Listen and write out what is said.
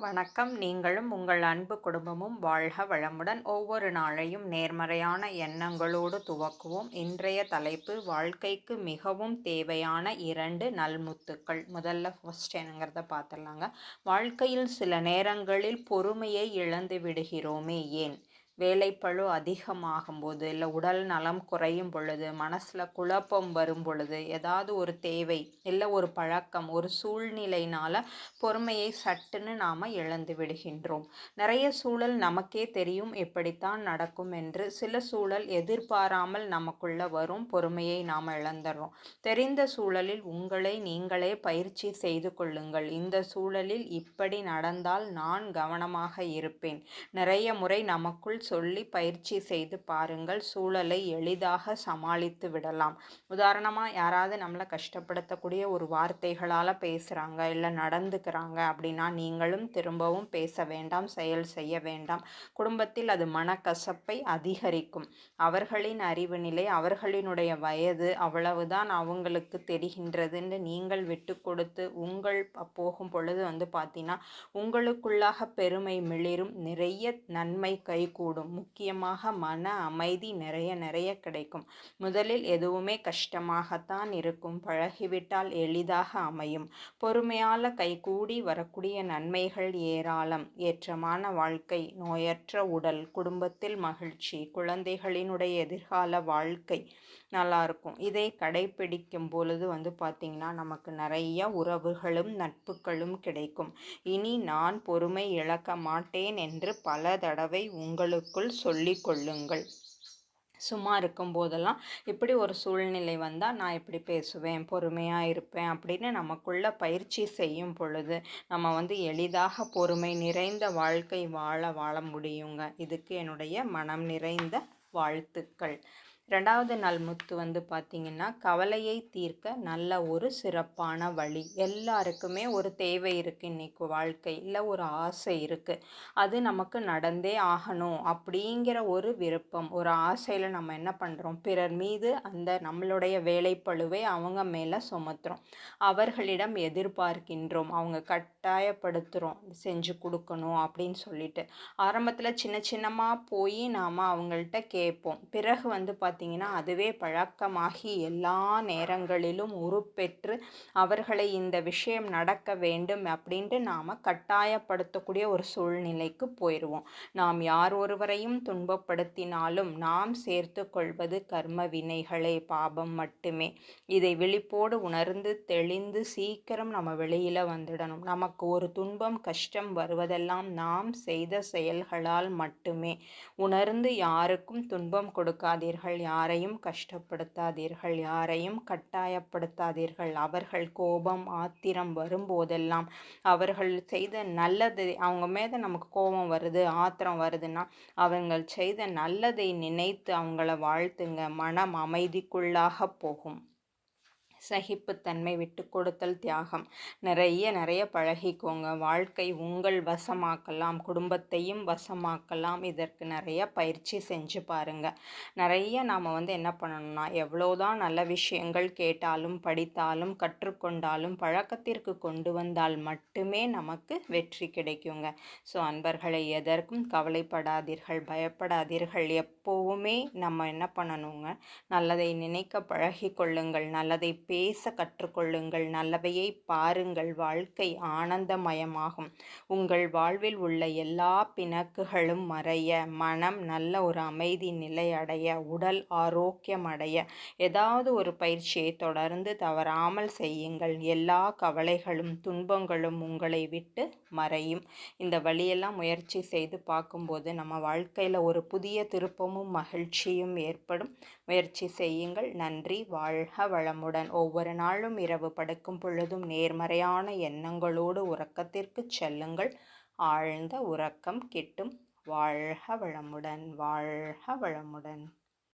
வணக்கம். நீங்களும் உங்கள் அன்பு குடும்பமும் வாழ்க வளமுடன். ஒவ்வொரு நாளையும் நேர்மறையான எண்ணங்களோடு துவக்குவோம். இன்றைய தலைப்பு வாழ்க்கைக்கு மிகவும் தேவையான இரண்டு நல்முத்துக்கள். முதல்ல ஃபஸ்ட் என்னங்கிறத பார்த்துடலாங்க. வாழ்க்கையில் சில நேரங்களில் பொறுமையை இழந்து விடுகிறோமே ஏன்? வேலைப்பழு அதிகமாகும் போது இல்லை உடல் நலம் குறையும் பொழுது மனசில் குழப்பம் வரும் பொழுது ஏதாவது ஒரு தேவை இல்லை ஒரு பழக்கம் ஒரு சூழ்நிலையினால் பொறுமையை சட்டுன்னு நாம் இழந்து விடுகின்றோம். நிறைய சூழல் நமக்கே தெரியும் எப்படித்தான் நடக்கும் என்று. சில சூழல் எதிர்பாராமல் நமக்குள்ள வரும் பொறுமையை நாம் இழந்துடுறோம் தெரிந்த சூழலில் உங்களை நீங்களே பயிற்சி செய்து கொள்ளுங்கள். இந்த சூழலில் இப்படி நடந்தால் நான் கவனமாக இருப்பேன். நிறைய முறை நமக்குள் சொல்லி பயிற்சி செய்து பாருங்கள். சூழலை எளிதாக சமாளித்து விடலாம். உதாரணமாக யாராவது நம்மளை கஷ்டப்படுத்தக்கூடிய ஒரு வார்த்தைகளால் பேசுகிறாங்க இல்லை நடந்துக்கிறாங்க அப்படின்னா நீங்களும் திரும்பவும் பேச வேண்டாம் செயல் செய்ய வேண்டாம். குடும்பத்தில் அது மனக்கசப்பை அதிகரிக்கும். அவர்களின் அறிவு நிலை அவர்களினுடைய வயது அவ்வளவுதான் அவங்களுக்கு தெரிகின்றதுன்னு நீங்கள் விட்டு கொடுத்து உங்கள் போகும் பொழுது வந்து பார்த்தீங்கன்னா உங்களுக்குள்ளாக பெருமை மிளிரும் நிறைய நன்மை கைகூடும். ஏற்படும். முக்கியமாக மன அமைதி நிறைய நிறைய கிடைக்கும். முதலில் எதுவுமே கஷ்டமாகத்தான் இருக்கும். பழகிவிட்டால் எளிதாக அமையும். பொறுமையால் கைகூடி வரக்கூடிய நன்மைகள் ஏராளம். ஏற்றமான வாழ்க்கை நோயற்ற உடல் குடும்பத்தில் மகிழ்ச்சி குழந்தைகளினுடைய எதிர்கால வாழ்க்கை நல்லாயிருக்கும் இதை கடைப்பிடிக்கும் பொழுது வந்து பார்த்திங்கன்னா நமக்கு நிறைய உறவுகளும் நட்புகளும் கிடைக்கும். இனி நான் பொறுமை இழக்க மாட்டேன் என்று பல தடவை உங்களுக்குள் சொல்லி கொள்ளுங்கள். சும்மா இருக்கும் போதெல்லாம் இப்படி ஒரு சூழ்நிலை வந்தால் நான் இப்படி பேசுவேன் பொறுமையாக இருப்பேன் அப்படின்னு நமக்குள்ள பயிற்சி செய்யும் பொழுது நம்ம வந்து எளிதாக பொறுமை நிறைந்த வாழ்க்கை வாழ வாழ முடியுங்க. இதுக்கு என்னுடைய மனம் நிறைந்த வாழ்த்துக்கள். ரெண்டாவது நாள் முத்து வந்து பார்த்திங்கன்னா கவலையை தீர்க்க நல்ல ஒரு சிறப்பான வழி. எல்லாருக்குமே ஒரு தேவை இருக்குது இன்றைக்கு வாழ்க்கை இல்லை ஒரு ஆசை இருக்குது அது நமக்கு நடந்தே ஆகணும் அப்படிங்கிற ஒரு விருப்பம். ஒரு ஆசையில் நம்ம என்ன பண்ணுறோம் பிறர் மீது அந்த நம்மளுடைய வேலைப்பழுவை அவங்க மேலே சுமத்துறோம். அவர்களிடம் எதிர்பார்க்கின்றோம். அவங்க கட்டாயப்படுத்துகிறோம் செஞ்சு கொடுக்கணும் அப்படின்னு சொல்லிட்டு. ஆரம்பத்தில் சின்ன சின்னமாக போய் நாம் அவங்கள்ட்ட கேட்போம். பிறகு வந்து பார்த்து பார்த்தீங்கன்னா அதுவே பழக்கமாகி எல்லா நேரங்களிலும் உருப்பெற்று அவர்களை இந்த விஷயம் நடக்க வேண்டும் அப்படின்ட்டு நாம் கட்டாயப்படுத்தக்கூடிய ஒரு சூழ்நிலைக்கு போயிடுவோம் நாம் யார் ஒருவரையும் துன்பப்படுத்தினாலும் நாம் சேர்த்து கொள்வது கர்ம வினைகளே பாபம் மட்டுமே. இதை விழிப்போடு உணர்ந்து தெளிந்து சீக்கிரம் நம்ம வெளியில் வந்துடணும். நமக்கு ஒரு துன்பம் கஷ்டம் வருவதெல்லாம் நாம் செய்த செயல்களால் மட்டுமே. உணர்ந்து யாருக்கும் துன்பம் கொடுக்காதீர்கள். யாரையும் கஷ்டப்படுத்தாதீர்கள் யாரையும் கட்டாயப்படுத்தாதீர்கள். அவர்கள் கோபம் ஆத்திரம் வரும்போதெல்லாம் அவர்கள் செய்த நல்லது அவங்க மேலே நமக்கு கோபம் வருது ஆத்திரம் வருதுன்னா அவங்கள் செய்த நல்லதை நினைத்து அவங்கள வாழ்த்துங்க. மனம் அமைதிக்குள்ளாக போகும். சகிப்புத்தன்மை விட்டு கொடுத்தல் தியாகம். நிறைய நிறைய பழகிக்கோங்க. வாழ்க்கை உங்கள் வசமாக்கலாம் குடும்பத்தையும் வசமாக்கலாம். இதற்கு நிறைய பயிற்சி செஞ்சு பாருங்கள் நிறைய நாம் வந்து என்ன பண்ணணும்னா எவ்வளோதான் நல்ல விஷயங்கள் கேட்டாலும் படித்தாலும் கற்றுக்கொண்டாலும் பழக்கத்திற்கு கொண்டு வந்தால் மட்டுமே நமக்கு வெற்றி கிடைக்குங்க. ஸோ அன்பர்களை எதற்கும் கவலைப்படாதீர்கள் பயப்படாதீர்கள். எப்போவுமே நம்ம என்ன பண்ணணுங்க? நல்லதை நினைக்க பழகி கொள்ளுங்கள் நல்லதை பேச கற்றுக்கொள்ளுங்கள். நல்லவையை பாருங்கள். வாழ்க்கை ஆனந்தமயமாகும். உங்கள் வாழ்வில் உள்ள எல்லா பிணக்குகளும் மறைய மனம் நல்ல ஒரு அமைதி நிலை அடைய உடல் ஆரோக்கியம் அடைய ஏதாவது ஒரு பயிற்சியை தொடர்ந்து தவறாமல் செய்யுங்கள். எல்லா கவலைகளும் துன்பங்களும் உங்களை விட்டு மறையும். இந்த வழியெல்லாம் முயற்சி செய்து பார்க்கும்போது நம்ம வாழ்க்கையில் ஒரு புதிய திருப்பமும் மகிழ்ச்சியும் ஏற்படும். முயற்சி செய்யுங்கள். நன்றி. வாழ்க வளமுடன். ஒவ்வொரு நாளும் இரவு படுக்கும் பொழுதும் நேர்மறையான எண்ணங்களோடு உறக்கத்திற்கு செல்லுங்கள். ஆழ்ந்த உறக்கம் கிட்டும். வாழ்க வளமுடன் வாழ்க வளமுடன்.